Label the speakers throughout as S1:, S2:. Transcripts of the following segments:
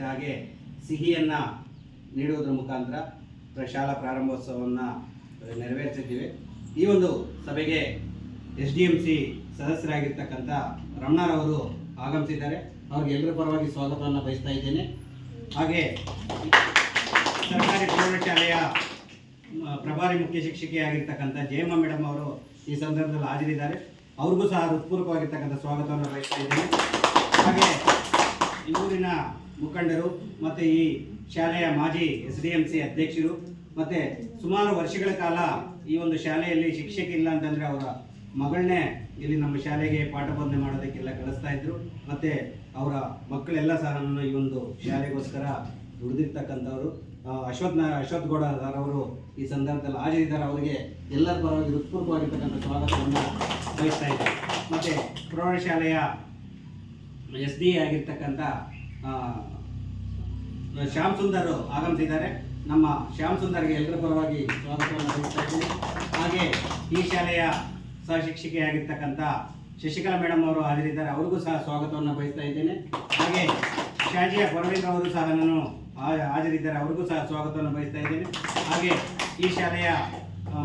S1: ಹಾಗೆ ಸಿಹಿಯನ್ನು ನೀಡುವುದರ ಮುಖಾಂತರ ಪ್ರಶಾಲಾ ಪ್ರಾರಂಭೋತ್ಸವವನ್ನು ನೆರವೇರಿಸಿದ್ದೀವಿ. ಈ ಒಂದು ಸಭೆಗೆ ಎಸ್ ಡಿ ಎಂ ಸಿ ಸದಸ್ಯರಾಗಿರ್ತಕ್ಕಂಥ ರಮಣರವರು ಆಗಮಿಸಿದ್ದಾರೆ. ಅವ್ರಿಗೆ ಎಲ್ಲರ ಪರವಾಗಿ ಸ್ವಾಗತವನ್ನು ಬಯಸ್ತಾ ಇದ್ದೇನೆ. ಹಾಗೆ ಸರ್ಕಾರಿ ಪ್ರೌಢಶಾಲೆಯ ಪ್ರಭಾರಿ ಮುಖ್ಯ ಶಿಕ್ಷಕಿಯಾಗಿರ್ತಕ್ಕಂಥ ಜಯಮ್ಮ ಮೇಡಮ್ ಅವರು ಈ ಸಂದರ್ಭದಲ್ಲಿ ಹಾಜರಿದ್ದಾರೆ. ಅವ್ರಿಗೂ ಸಹ ಹೃತ್ಪೂರ್ವಕವಾಗಿರ್ತಕ್ಕಂಥ ಸ್ವಾಗತವನ್ನು ಬಯಸ್ತಾ ಇದ್ದೇನೆ. ಊರಿನ ಮುಖಂಡರು ಮತ್ತು ಈ ಶಾಲೆಯ ಮಾಜಿ ಎಸ್ ಡಿ ಎಂ ಸಿ ಅಧ್ಯಕ್ಷರು ಮತ್ತು ಸುಮಾರು ವರ್ಷಗಳ ಕಾಲ ಈ ಒಂದು ಶಾಲೆಯಲ್ಲಿ ಶಿಕ್ಷಕ ಇಲ್ಲ ಅಂತಂದರೆ ಅವರ ಮಗಳನ್ನೇ ಇಲ್ಲಿ ನಮ್ಮ ಶಾಲೆಗೆ ಪಾಠ ಬೋಧನೆ ಮಾಡೋದಕ್ಕೆಲ್ಲ ಕಳಿಸ್ತಾ ಇದ್ರು. ಮತ್ತು ಅವರ ಮಕ್ಕಳೆಲ್ಲ ಸಹ ಈ ಒಂದು ಶಾಲೆಗೋಸ್ಕರ ದುಡಿದಿರ್ತಕ್ಕಂಥವ್ರು. ಅಶ್ವಥ್ ಅಶ್ವಥ್ ಗೌಡ ಸರ್ ಅವರು ಈ ಸಂದರ್ಭದಲ್ಲಿ ಹಾಜರಿದ್ದಾರೆ. ಅವರಿಗೆ ಎಲ್ಲರ ಪರವಾಗಿ ಹೃತ್ಪೂರ್ವವಾಗಿರ್ತಕ್ಕಂಥ ಸ್ವಾಗತವನ್ನು ಬಯಸ್ತಾ ಇದ್ದಾರೆ ಮತ್ತು ಪ್ರೌಢಶಾಲೆಯ ಎಸ್ ಡಿ ಆಗಿರ್ತಕ್ಕಂಥ ಶ್ಯಾಮ್ ಸುಂದರ್ ಆಗಮಿಸಿದ್ದಾರೆ. ನಮ್ಮ ಶ್ಯಾಮ್ ಸುಂದರ್ಗೆ ಎಲ್ಲರ ಪರವಾಗಿ ಸ್ವಾಗತವನ್ನು ಬಯಸ್ತಾ ಇದ್ದೀನಿ. ಹಾಗೆ ಈ ಶಾಲೆಯ ಸಹ ಶಿಕ್ಷಕಿಯಾಗಿರ್ತಕ್ಕಂಥ ಶಶಿಕಲಾ ಮೇಡಮ್ ಅವರು ಹಾಜರಿದ್ದಾರೆ. ಅವ್ರಿಗೂ ಸಹ ಸ್ವಾಗತವನ್ನು ಬಯಸ್ತಾ ಇದ್ದೇನೆ. ಹಾಗೆ ಶಾಜಿಯ ಪರಮೇಂದ್ರ ಅವರು ಸಹ ನಾನು ಹಾಜರಿದ್ದಾರೆ. ಅವ್ರಿಗೂ ಸಹ ಸ್ವಾಗತವನ್ನು ಬಯಸ್ತಾ ಇದ್ದೇನೆ. ಹಾಗೆ ಈ ಶಾಲೆಯ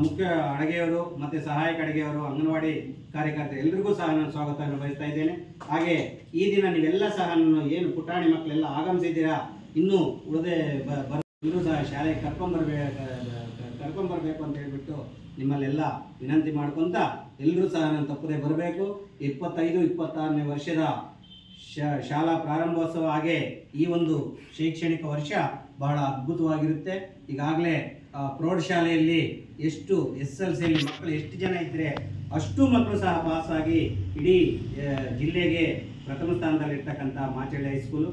S1: ಮುಖ್ಯ ಅಡುಗೆಯವರು ಮತ್ತು ಸಹಾಯಕ ಅಡುಗೆಯವರು, ಅಂಗನವಾಡಿ ಕಾರ್ಯಕರ್ತರು ಎಲ್ರಿಗೂ ಸಹ ನಾನು ಸ್ವಾಗತವನ್ನು ಬಯಸ್ತಾ ಇದ್ದೇನೆ. ಹಾಗೆ ಈ ದಿನ ನೀವೆಲ್ಲ ಸಹ ನಾನು ಏನು ಪುಟಾಣಿ ಮಕ್ಕಳೆಲ್ಲ ಆಗಮಿಸಿದ್ದೀರಾ? ಇನ್ನೂ ಉಳಿದೇ ಬ ಎಲ್ಲರೂ ಸಹ ಶಾಲೆಗೆ ಕರ್ಕೊಂಬರ್ಬೇಕು ಕರ್ಕೊಂಬರ್ಬೇಕು ಅಂತ ಹೇಳ್ಬಿಟ್ಟು ನಿಮ್ಮಲ್ಲೆಲ್ಲ ವಿನಂತಿ ಮಾಡ್ಕೊತ ಎಲ್ಲರೂ ಸಹ ನಾನು ತಪ್ಪದೆ ಬರಬೇಕು. ಇಪ್ಪತ್ತೈದು, ಇಪ್ಪತ್ತಾರನೇ ವರ್ಷದ ಶಾಲಾ ಪ್ರಾರಂಭೋತ್ಸವ ಹಾಗೆ ಈ ಒಂದು ಶೈಕ್ಷಣಿಕ ವರ್ಷ ಬಹಳ ಅದ್ಭುತವಾಗಿರುತ್ತೆ. ಈಗಾಗಲೇ ಪ್ರೌಢಶಾಲೆಯಲ್ಲಿ ಎಷ್ಟು ಎಸ್ ಎಲ್ ಸಿಯಲ್ಲಿ ಮಕ್ಕಳು ಎಷ್ಟು ಜನ ಇದ್ದರೆ ಅಷ್ಟು ಮಕ್ಕಳು ಸಹ ಪಾಸಾಗಿ ಇಡೀ ಜಿಲ್ಲೆಗೆ ಪ್ರಥಮ ಸ್ಥಾನದಲ್ಲಿರ್ತಕ್ಕಂಥ ಮಾಚಳ್ಳಿ ಹೈಸ್ಕೂಲು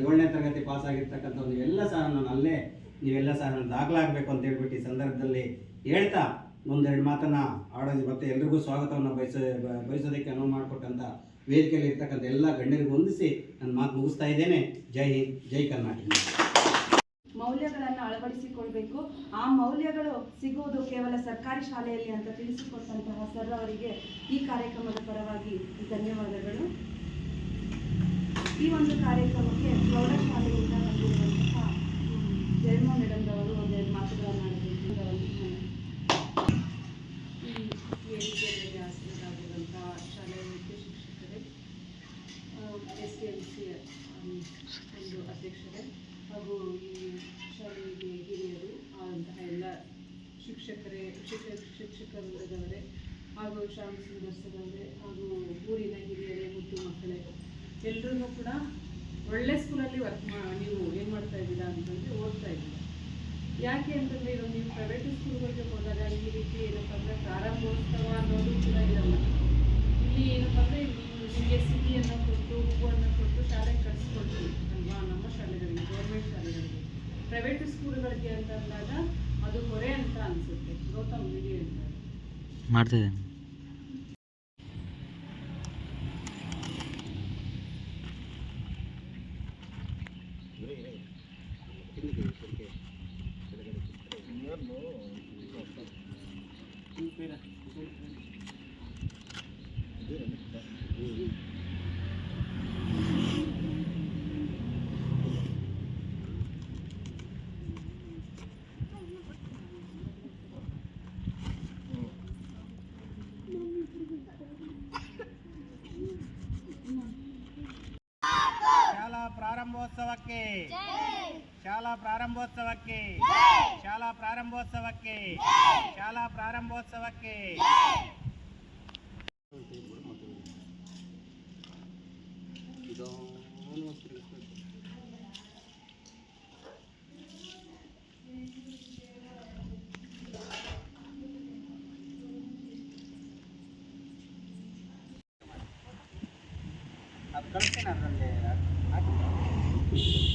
S1: ಏಳನೇ ತರಗತಿ ಪಾಸಾಗಿರ್ತಕ್ಕಂಥ ಒಂದು ಎಲ್ಲ ಸಹ ನಾನು ಅಲ್ಲೇ, ನೀವೆಲ್ಲ ಸಹ ನಾನು ದಾಖಲಾಗಬೇಕು ಅಂತ ಹೇಳ್ಬಿಟ್ಟು ಈ ಸಂದರ್ಭದಲ್ಲಿ ಹೇಳ್ತಾ ಒಂದೆರಡು ಮಾತನ್ನು ಆಡೋದು ಮತ್ತೆ ಎಲ್ರಿಗೂ ಸ್ವಾಗತವನ್ನು ಬಯಸ ಬಯಸೋದಕ್ಕೆ ಅನುವು ಮಾಡಿಕೊಟ್ಟಂಥ ವೇದಿಕೆಯಲ್ಲಿ ಇರ್ತಕ್ಕಂಥ ಎಲ್ಲ ಗಣ್ಯರಿಗೆ ಹೊಂದಿಸಿ ನನ್ನ ಮಾತು ಮುಗಿಸ್ತಾ ಇದ್ದೇನೆ. ಜೈ ಹಿಂದ್, ಜೈ ಕರ್ನಾಟಕ.
S2: ಅಳವಡಿಸಿಕೊಳ್ಬೇಕು. ಆ ಮೌಲ್ಯಗಳು ಸಿಗುವುದು ಕೇವಲ ಸರ್ಕಾರಿ ಶಾಲೆಯಲ್ಲಿ ಅಂತ ತಿಳಿಸಿಕೊಟ್ಟಂತಹ ಸರ್ ಅವರಿಗೆ ಈ ಕಾರ್ಯಕ್ರಮದ ಪರವಾಗಿ ಧನ್ಯವಾದಗಳು. ಈ ಒಂದು ಕಾರ್ಯಕ್ರಮಕ್ಕೆ ಪ್ರೌಢಶಾಲೆಯಿಂದ ಬಂದಿರುವಂತಹ ಜಯಮ್ಮ ಮೇಡಮ್ ಅವರು ಒಂದೆರಡು ಮಾತುಗಳನ್ನು ಈ ಎಸ್ ಡಿ ಸಿ ಒಂದು ಅಧ್ಯಕ್ಷರೇ, ಹಾಗೂ ಈ ಶಾಲೆಗೆ ಹಿರಿಯರು ಆದಂತಹ ಎಲ್ಲ ಶಿಕ್ಷಕರೇ ಶಿಕ್ಷಕ ಶಿಕ್ಷಕ ವೃಂದದವರೇ ಹಾಗೂ ಸರ್ ಅವರೇ, ಹಾಗೂ ಊರಿನ ಹಿರಿಯರೇ, ಮುದ್ದು ಮಕ್ಕಳೇ ಎಲ್ಲರೂ ಕೂಡ ಒಳ್ಳೆ ಸ್ಕೂಲಲ್ಲಿ ವರ್ಕ್ ಮಾ, ನೀವು ಏನು ಮಾಡ್ತಾ ಇದ್ದೀರಾ ಅಂತಂದರೆ ಓದ್ತಾ ಇದ್ದೀರಾ. ಯಾಕೆ ಅಂತಂದರೆ ಇವಾಗ ನೀವು ಪ್ರೈವೇಟ್ ಸ್ಕೂಲ್ಗಳಿಗೆ ಹೋದಾಗ ಈ ರೀತಿ ಏನಪ್ಪ ಅಂದರೆ ಪ್ರಾರಂಭೋತ್ಸವ ಅನ್ನೋದು ಕೂಡ ಇರಲ್ಲ. ಇಲ್ಲಿ ಏನಪ್ಪ ಅಂದರೆ ನೀವು ನಿಮಗೆ ಸಿಹಿಯನ್ನು ಕೊಟ್ಟು, ಹೂವನ್ನು ಕೊಟ್ಟು ಶಾಲೆಗೆ ಕಳಿಸ್ಕೊಡ್ತೀವಿ ಅಲ್ವಾ? ನಮ್ಮ ಶಾಲೆಗಳಿಗೆ ಗೌರ್ಮೆಂಟ್ ಶಾಲೆಗಳಿಗೆ. ಪ್ರೈವೇಟ್ ಸ್ಕೂಲ್ಗಳಿಗೆ ಅಂತ ಅಂದಾಗ ಅದು ಹೊರೆ ಅಂತ ಅನಿಸುತ್ತೆ. ಗೌತಮ್ ವಿಡಿಯೋ ಅಂತ
S1: ಪ್ರಾರಂಭೋತ್ಸವಕ್ಕೆ ಶಾಲಾ ಪ್ರಾರಂಭೋತ್ಸವಕ್ಕೆ ಶಾಲಾ ಪ್ರಾರಂಭೋತ್ಸವಕ್ಕೆ ಶಾಲಾ ಪ್ರಾರಂಭೋತ್ಸವಕ್ಕೆ ಅದು ಕಳಿಸ್ತೀನಿ ಅದರಲ್ಲಿ Shh.